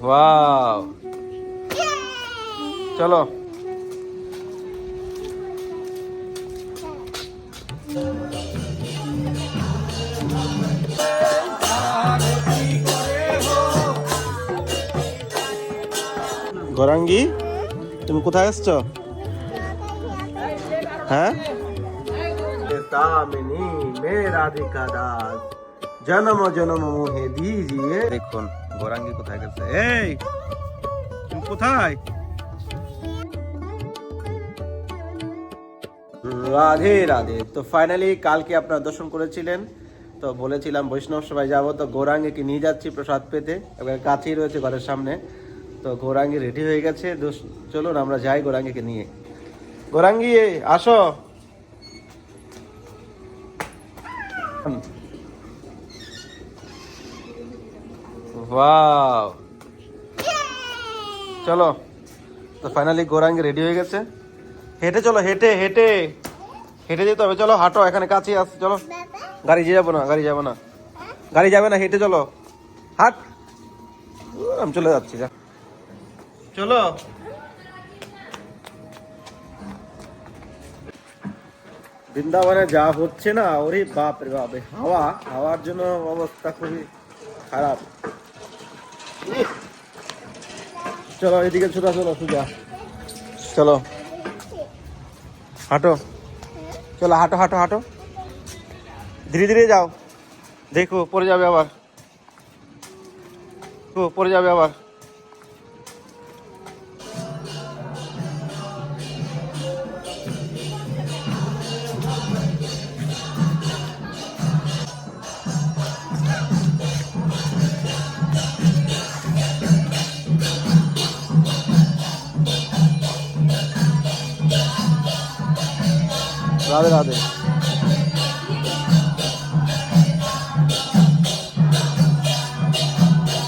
Wow চলো গরাঙ্গি তুমি কোথায় এসছো হ্যাঁ? দামিনী মে রাধিকা দাস। জনম জনম মোহে দিজিয়ে দেখুন গোরাঙ্গি কোথায় গেছে? এই তুমি কোথায়? রাধে রাধে। তো ফাইনালি কালকে আপনারা দর্শন করেছিলেন। তো বলেছিলাম বৈষ্ণব সবাই যাব তো গৌরাঙ্গীকে নিয়ে যাচ্ছি প্রসাদ পেতে। এবার কাছেই রয়েছে ঘরের সামনে। তো গৌরাঙ্গী রেডি হয়ে গেছে। চলুন আমরা যাই গৌরাঙ্গীকে নিয়ে। গৌরাঙ্গী আসো। ওয়াও চলো তো ফাইনালি গৌরাঙ্গী রেডি হয়ে গেছে। হেঁটে চলো হেঁটে হেঁটে। হেঁটে যেতে হবে চলো হাঁটো এখানে কাছে আস চলো। গাড়ি যে যাব না গাড়ি যাব না। গাড়ি যাবে না হেঁটে চলো। হাট। আমি চলে যাচ্ছি যা। চলো। বৃন্দাবনে যা হচ্ছে না ওরে বাপ রে বাপ হাওয়া। হাওয়ার জন্য অবস্থা খুবই খারাপ। চলো, এদিকে ছোটা, চলো সোজা চলো। হাঁটো। চলো, হাঁটো হাঁটো হাঁটো। ধীরে ধীরে যাও। দেখো, পড়ে যাবে আবার। পড়ে যাবে আবার। ਰਾਧੇ ਰਾਧੇ।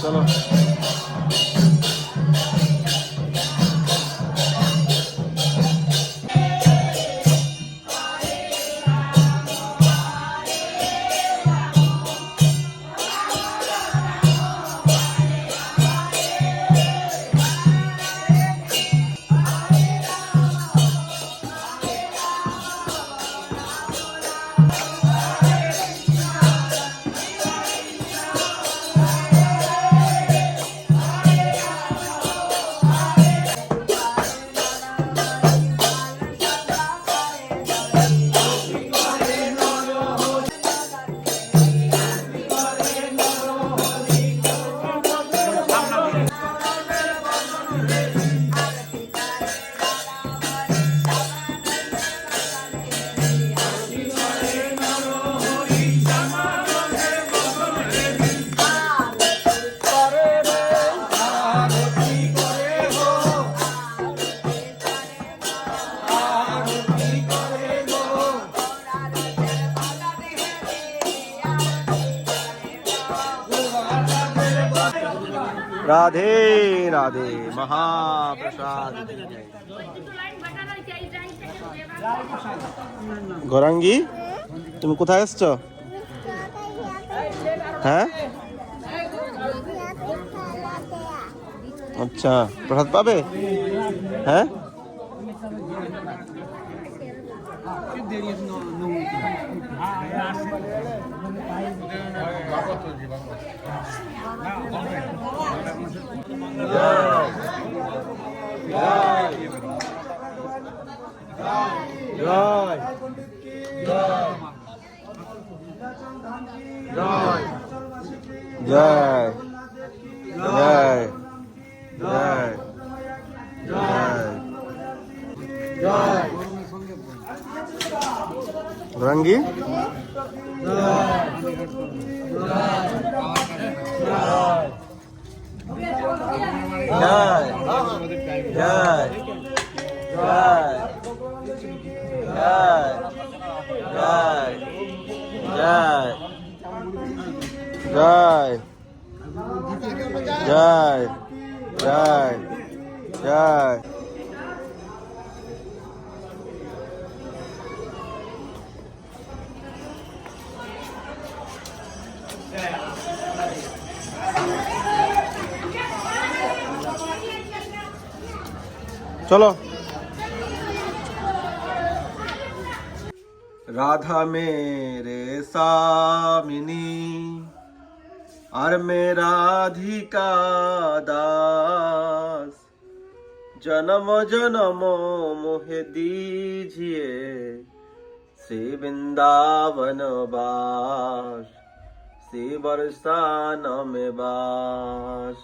ਚਲੋ। রাধে রাধে মহাপ্রসাদ। গৌরাঙ্গি তুমি কোথায় এসছো? হ্যাঁ? আচ্ছা প্রসাদ পাবে? হ্যাঁ? জয় জয় জয় জয় রঙ্গি জয় জয় জয় জয় জয় জয় জয় জয় জয় জয় চলো রাধা মেরে সামিনী আর মে রাধিকা দাস জনম জনম মোহে দীজিয়ে শ্রী বৃন্দাবন বাস শ্রী বরসান মে বাস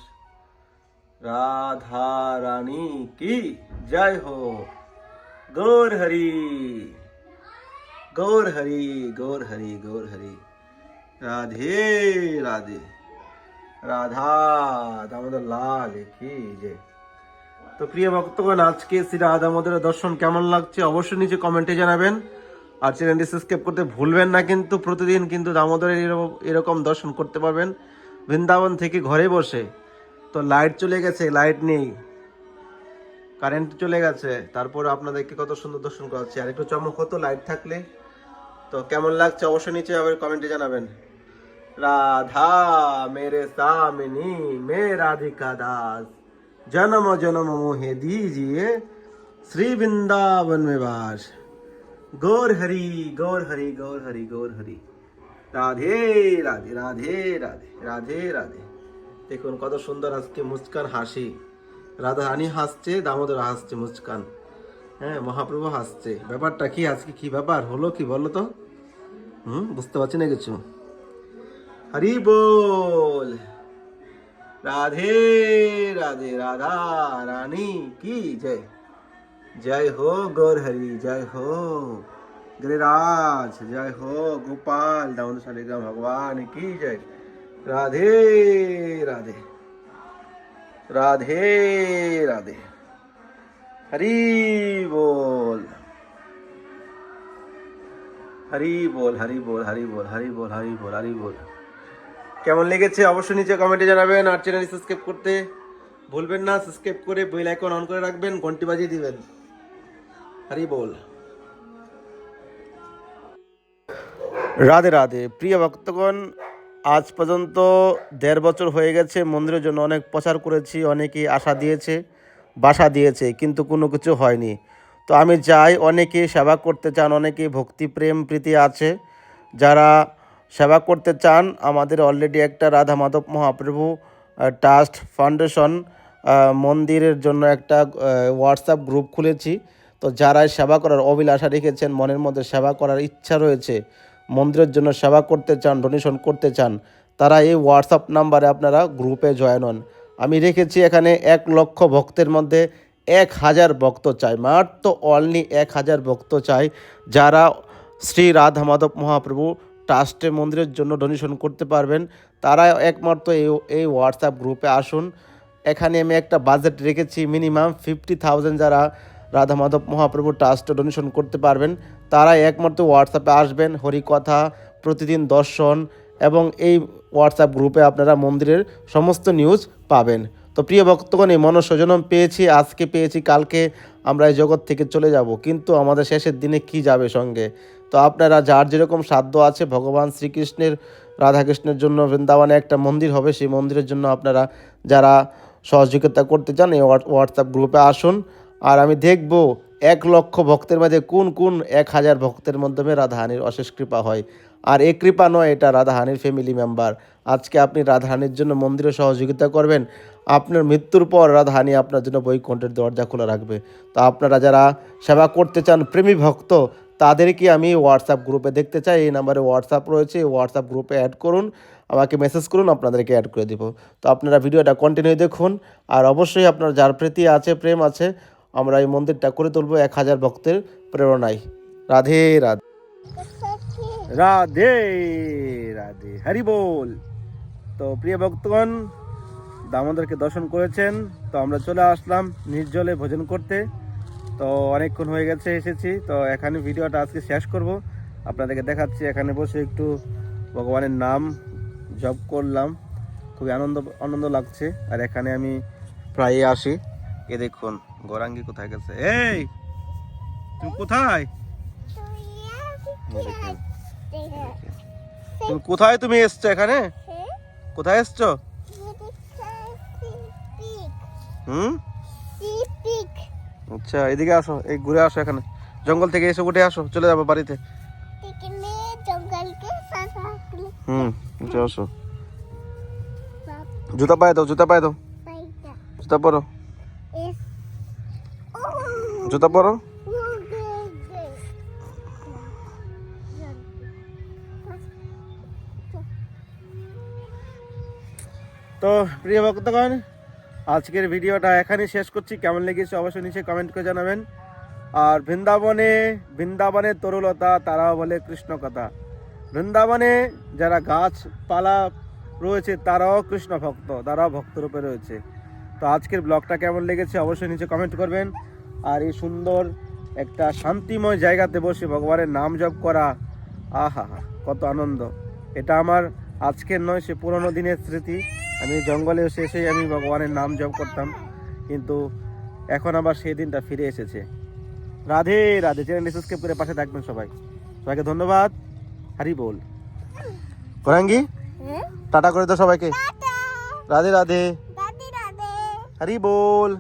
রাধা রানী কি জয় হো। গৌর হরি। গৌর হরি গৌর হরি গৌর হরি। রাধে রাধে। রাধা, দামোদর লাল কি যে? তো প্রিয় ভক্তগণ, আজকে শ্রী রাধা দামোদরের দর্শন কেমন লাগছে অবশ্যই নিচে কমেন্টে জানাবেন। আর চ্যানেলটি সাবস্ক্রাইব করতে ভুলবেন না কিন্তু, প্রতিদিন কিন্তু দামোদরের এরকম দর্শন করতে পারবেন। বৃন্দাবন থেকে ঘরে বসে। তো লাইট চলে গেছে, লাইট নেই। কারেন্ট চলে গেছে, তারপর আপনাদেরকে কত সুন্দর দর্শন করাচ্ছি। আর একটু চমক হতো লাইট থাকলে তো কেমন লাগছে অবশ্যই নিচে আবার কমেন্টে জানাবেন। রাধা মেরে সামিনি, মে রাধিকা দাস, জনম জনম মোহে দিজিয়ে শ্রী বৃন্দাবন মে বাস। গৌর হরি গৌর হরি গৌর হরি গৌর হরি। রাধে রাধে রাধে রাধে রাধে রাধে। দেখুন কত সুন্দর আজকে মুস্কান হাসি। রাধা রানী হাসছে দামোদর হাসছে মুস্কান হ্যাঁ মহাপ্রভু হাসছে ব্যাপারটা কি আজকে কি ব্যাপার হলো কি বলো তো হুম বুঝতে পারছি না কিছু হরি বল রাধে রাধে রাধা রানী কি জয় জয় হো গৌর হরি জয় হো गिरिराज जय हो गोपाल दामोदर शालिग्राम भगवान की जय राधे राधे রাধে রাধে। হরি বল। হরি বল হরি বল হরি বল হরি বল হরি বল হরি বল। কেমন লেগেছে অবশ্যই নিচে কমেন্টে জানাবেন আর চ্যানেল সাবস্ক্রাইব করতে ভুলবেন না। সাবস্ক্রাইব করে বেল আইকন অন করে রাখবেন, ঘন্টি বাজিয়ে দিবেন। হরি বল। রাধে রাধে। প্রিয় ভক্তগণ আজ পর্যন্ত দেড় বছর হয়ে গেছে, মন্দিরের জন্য অনেক প্রচার করেছি, অনেকেই আশা দিয়েছে, বাসা দিয়েছে, কিন্তু কোনো কিছু হয়নি। তো আমি চাই অনেকে সেবা করতে চান অনেকে ভক্তি, প্রেম, প্রীতি আছে। যারা সেবা করতে চান, আমাদের অলরেডি একটা রাধা মাধব মহাপ্রভু ট্রাস্ট ফাউন্ডেশন মন্দিরের জন্য একটা হোয়াটসঅ্যাপ গ্রুপ খুলেছি। তো যারা সেবা করার অভিলাষা রেখেছেন, মনের মধ্যে সেবা করার ইচ্ছা রয়েছে মন্দিরের জন্য সেবা করতে চান ডোনেশন করতে চান, তারা এই হোয়াটসঅ্যাপ নাম্বারে আপনারা গ্রুপে জয়েন হন। আমি রেখেছি এখানে এক লক্ষ ভক্তের মধ্যে এক হাজার ভক্ত চাই মাত্র অনলি এক হাজার ভক্ত চাই যারা শ্রী রাধা মাধব মহাপ্রভু ট্রাস্টে মন্দিরের জন্য ডোনেশন করতে পারবেন। তারা একমাত্র এই এই হোয়াটসঅ্যাপ গ্রুপে আসুন। এখানে আমি একটা বাজেট রেখেছি মিনিমাম ফিফটি থাউজেন্ড যারা রাধা মাধব মহাপ্রভু ট্রাস্টে ডোনেশন করতে পারবেন। তারা একমাত্র হোয়াটসঅ্যাপে আসবেন, হরিকথা, প্রতিদিন দর্শন এবং এই হোয়াটসঅ্যাপ গ্রুপে আপনারা মন্দিরের সমস্ত নিউজ পাবেন। তো প্রিয় ভক্তগণ, এই মনস্বজনম পেয়েছি, আজকে পেয়েছি, কালকে আমরা এই জগৎ থেকে চলে যাব। কিন্তু আমাদের শেষের দিনে কি যাবে সঙ্গে? তো আপনারা যার যেরকম সাধ্য আছে, ভগবান শ্রীকৃষ্ণের, রাধাকৃষ্ণের জন্য বৃন্দাবনে একটা মন্দির হবে, সেই মন্দিরের জন্য আপনারা যারা সহযোগিতা করতে চান, এই হোয়াটসঅ্যাপ গ্রুপে আসুন। আর আমি দেখব এক লক্ষ ভক্তের মাঝে কোন কোন এক হাজার ভক্তের মাধ্যমে রাধাহানির অশেষ কৃপা হয়। আর এই কৃপা নয়, এটা রাধাহানির ফ্যামিলি মেম্বার আজকে আপনি রাধাহানির জন্য মন্দিরে সহযোগিতা করবেন। আপনার মৃত্যুর পর রাধাহানি আপনার জন্য বৈকুণ্ঠের দরজা খোলা রাখবে। তো আপনারা যারা সেবা করতে চান, প্রেমী ভক্ত, তাদেরকে আমি হোয়াটসঅ্যাপ গ্রুপে দেখতে চাই। এই নাম্বারে হোয়াটসঅ্যাপ রয়েছে। হোয়াটসঅ্যাপ গ্রুপে অ্যাড করুন। আমাকে মেসেজ করুন, আপনাদেরকে অ্যাড করে দিব। তো আপনারা ভিডিওটা কন্টিনিউ দেখুন। আর অবশ্যই আপনার যার প্রীতি আছে, প্রেম আছে আমরা এই মন্দিরটা করে তুলবো এক হাজার ভক্তের প্রেরণায়। রাধে রাধে। রাধে রাধে। হরি বল। তো প্রিয় ভক্তগণ, দামোদরকে দর্শন করেছেন, তো আমরা চলে আসলাম নির্জলে ভোজন করতে। তো অনেকক্ষণ হয়ে গেছে, এসেছি। তো এখানে ভিডিওটা আজকে শেষ করব। আপনাদেরকে দেখাচ্ছি, এখানে বসে একটু ভগবানের নাম জপ করলাম। খুবই আনন্দ আনন্দ লাগছে। আর এখানে আমি প্রায়ই আসি। এ দেখুন। গরাঙ্গি কোথায় গেছে? এই তুমি কোথায়? কোথায় তুমি এসছো এখানে? কোথায় এসছো? হুম? আচ্ছা এদিকে আসো এই ঘুরে আসো এখানে। জঙ্গল থেকে এসে উঠে আসো চলে যাব বাড়িতে। আসো। জুতা পায়ে দাও জুতা পায়ে দাও। জুতা পরো। জুতা পরো। তো প্রিয় ভক্তগণ, আজকের ভিডিওটা এখানেই শেষ করছি। কেমন লেগেছে অবশ্যই নিচে কমেন্ট করে জানাবেন। আর বৃন্দাবনে বৃন্দাবনের তরুলতা, তারাও বলে কৃষ্ণ কথা বৃন্দাবনে যারা গাছপালা রয়েছে, তারাও কৃষ্ণ ভক্ত তারাও ভক্তরূপে রয়েছে। তো আজকের ব্লগটা কেমন লেগেছে অবশ্যই নিচে কমেন্ট করবেন। আর এই সুন্দর একটা শান্তিময় জায়গাতে বসে ভগবানের নাম জপ করা আহা কত আনন্দ। এটা আমার আজকের নয় সে পুরোনো দিনের স্মৃতি। আমি জঙ্গলে এসে এসেই আমি ভগবানের নাম জপ করতাম কিন্তু এখন আবার সেই দিনটা ফিরে এসেছে। রাধে রাধে। চ্যানেলটি সাবস্ক্রাইব করে পাশে থাকবেন সবাই। সবাইকে ধন্যবাদ। হারি বল। কোরাঙ্গি টাটা করে দাও সবাইকে। রাধে রাধে। হরি বল।